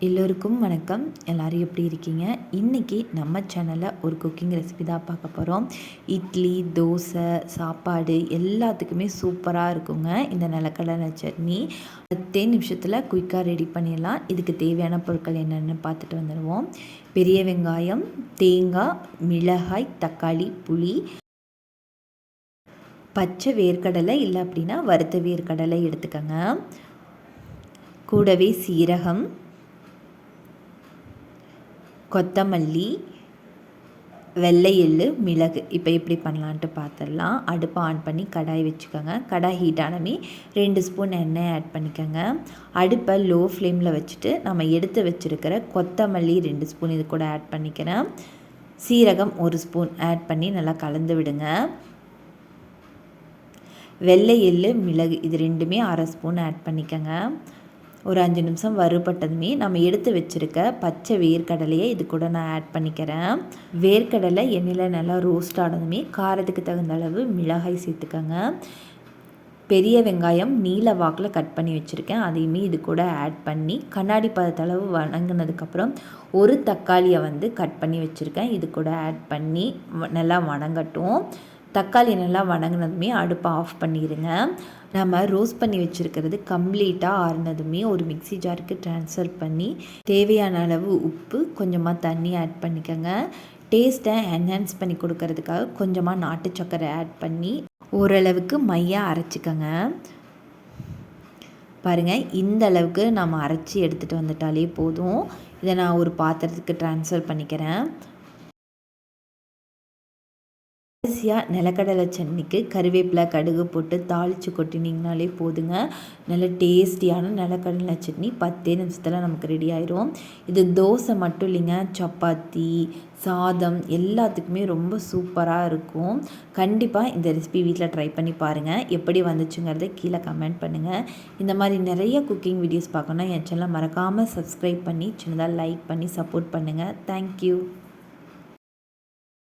எல்லோருக்கும் வணக்கம். எல்லோரும் எப்படி இருக்கீங்க? இன்றைக்கி நம்ம சேனலில் ஒரு குக்கிங் ரெசிபி தான் பார்க்க போகிறோம் இட்லி தோசை சாப்பாடு எல்லாத்துக்குமே சூப்பராக இருக்குங்க. இந்த நிலக்கடலை சட்னி. பத்தே நிமிஷத்தில் குயிக்காக ரெடி பண்ணிடலாம். இதுக்கு தேவையான பொருட்கள் என்னென்னு பார்த்துட்டு வந்துடுவோம். பெரிய வெங்காயம் தேங்காய் மிளகாய் தக்காளி புளி. பச்சை வேர்க்கடலை இல்லை அப்படின்னா வறுத்த வேர்க்கடலை எடுத்துக்கோங்க. கூடவே சீரகம். கொத்தமல்லி வெள்ளை எள்ளு மிளகு. இப்போ எப்படி பண்ணலான்ட்டு பார்த்துடலாம் அடுப்பை ஆன் பண்ணி கடாய் வச்சுக்கோங்க. கடாய் ஹீட் ஆனமே ரெண்டு ஸ்பூன் எண்ணெய் ஆட் பண்ணிக்கோங்க. அடுப்பை லோ ஃப்ளேமில் வச்சுட்டு நம்ம எடுத்து வச்சுருக்கிற கொத்தமல்லி ரெண்டு ஸ்பூன் இது கூட ஆட் பண்ணிக்கிறேன். சீரகம் ஒரு ஸ்பூன் ஆட் பண்ணி நல்லா கலந்து விடுங்க. வெள்ளை எள்ளு மிளகு இது ரெண்டுமே அரை ஸ்பூன் ஆட் பண்ணிக்கோங்க. ஒரு அஞ்சு நிமிஷம் வறுபட்டதுமே நம்ம எடுத்து வச்சுருக்க பச்சை வேர்க்கடலையை இது கூட நான் ஆட் பண்ணிக்கிறேன். வேர்க்கடலை எண்ணெயில் நல்லா ரோஸ்ட் ஆனதுமே காரத்துக்கு தகுந்த அளவு மிளகாய் சேர்த்துக்கோங்க. பெரிய வெங்காயம் நீல வாக்கில் கட் பண்ணி வச்சுருக்கேன். அதையுமே இது கூட ஆட் பண்ணி கண்ணாடி பதத்தளவு வணங்கினதுக்கப்புறம் ஒரு தக்காளியை வந்து கட் பண்ணி வச்சுருக்கேன். இது கூட ஆட் பண்ணி நல்லா வணங்கட்டும். தக்காளி நல்லா வணங்கினதுமே அடுப்பை ஆஃப் பண்ணிடுங்க நம்ம ரோஸ்ட் பண்ணி வச்சுருக்கிறது கம்ப்ளீட்டாக ஆறுனதுமே ஒரு மிக்சி ஜாருக்கு ட்ரான்ஸ்ஃபர் பண்ணி தேவையான அளவு உப்பு கொஞ்சமாக தண்ணி ஆட் பண்ணிக்கோங்க. டேஸ்ட்டை என்ஹான்ஸ் பண்ணி கொடுக்கறதுக்காக கொஞ்சமாக நாட்டு சக்கரை ஆட் பண்ணி ஓரளவுக்கு மையாக அரைச்சிக்கோங்க. பாருங்கள் இந்த அளவுக்கு நம்ம அரைச்சி எடுத்துகிட்டு வந்துட்டாலே போதும். இதை நான் ஒரு பாத்திரத்துக்கு ட்ரான்ஸ்ஃபர் பண்ணிக்கிறேன். கடைசியாக நிலக்கடலை சட்னிக்கு கருவேப்பிலை கடுகு போட்டு தாளித்து கொட்டினீங்கனாலே போதுங்க. நல்ல டேஸ்டியான நிலக்கடலை சட்னி பத்தே நிமிஷத்தில் நமக்கு ரெடி ஆயிரும். இது தோசை மட்டும் இல்லைங்க சப்பாத்தி சாதம் எல்லாத்துக்குமே ரொம்ப சூப்பராக இருக்கும். கண்டிப்பாக இந்த ரெசிபி வீட்டில் ட்ரை பண்ணி பாருங்கள் எப்படி வந்துச்சுங்கிறத கீழே கமெண்ட் பண்ணுங்கள் இந்த மாதிரி நிறைய குக்கிங் வீடியோஸ் பார்க்கணுன்னா என் சேனலை மறக்காமல் சப்ஸ்கிரைப் பண்ணி சின்னதாக லைக் பண்ணி சப்போர்ட் பண்ணுங்கள் தேங்க்யூ